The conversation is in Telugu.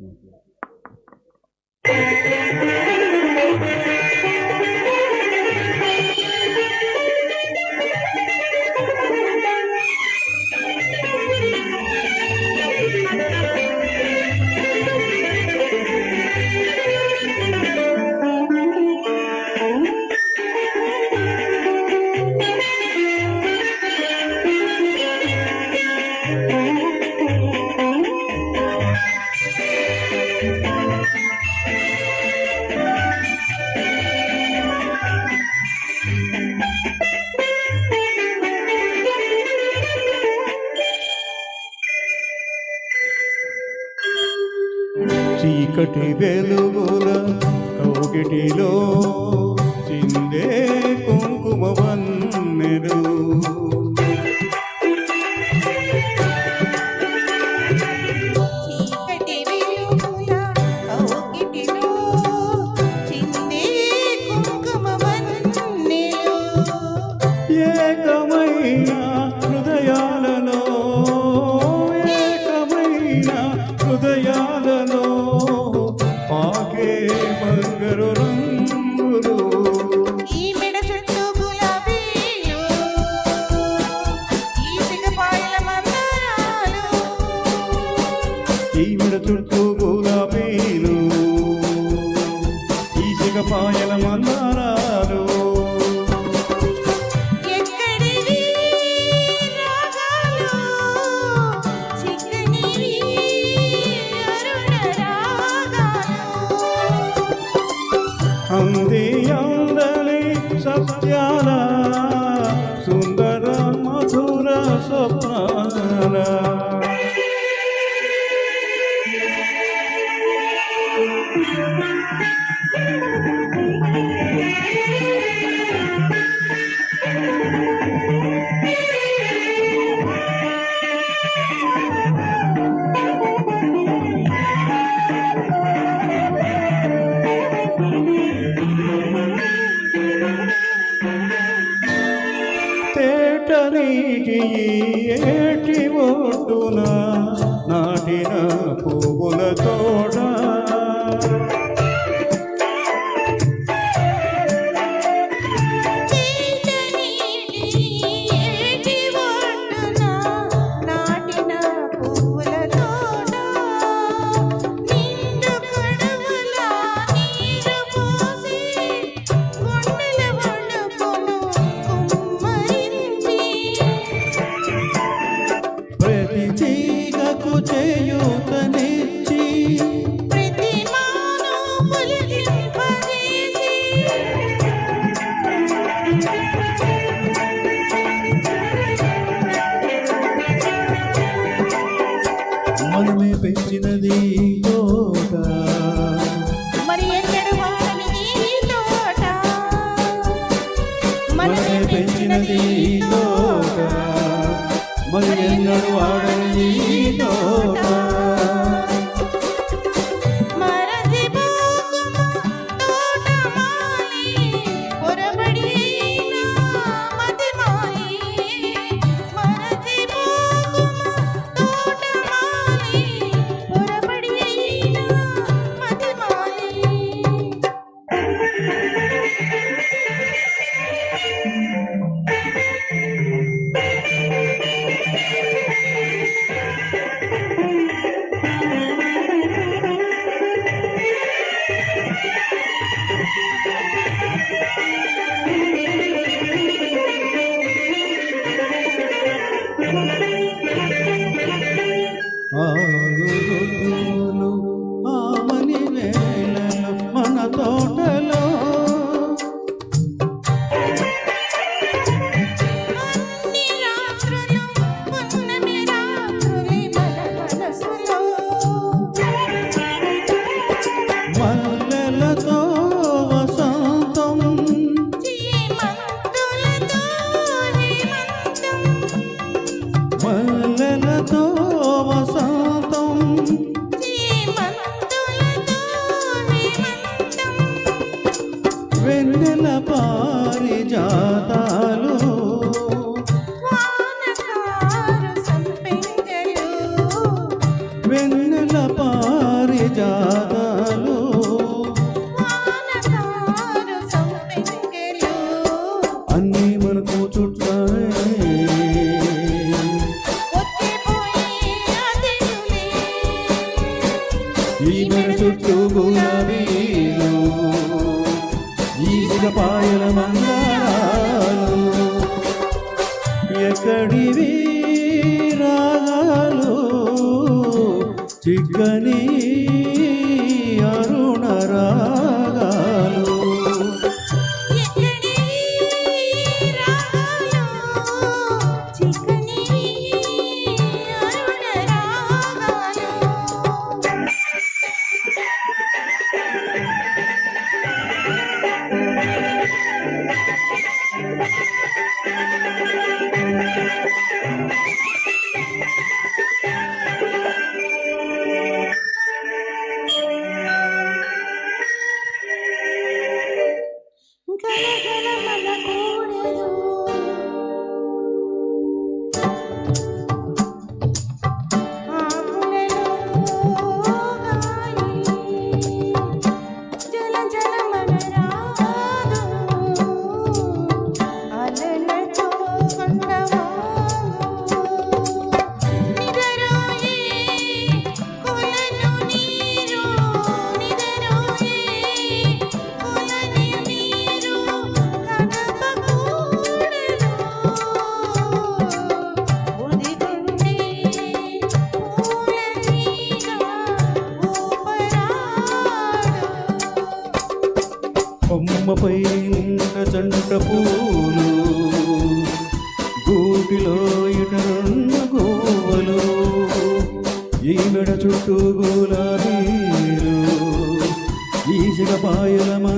Mm-hmm. చీకటి వెలుగుల కౌగిటిలో చిందే కుంకుమ వన్నెరు Türk నీటి ఏటి ఒడ్డున నాటిన పువ్వుల తోడ. మరెన్నడూ ఆడ పూలు ఆమని వేళలు మన తోటలో. మల్లెలతో వసంతం. మల్లెలతో వసంతం వెన్నెల పారిజాతాలు. వెన్నెల పారిజాత ఎక్కడివి రాగాలు చిక్కనీ മന കൂടതൂ కొమ్మపై ఉన్న జంట పూలు గూటిలో ఇటన్న గోవలు ఈ మెడ చుట్టూ గులాబీలు ఈజగ పాయలమా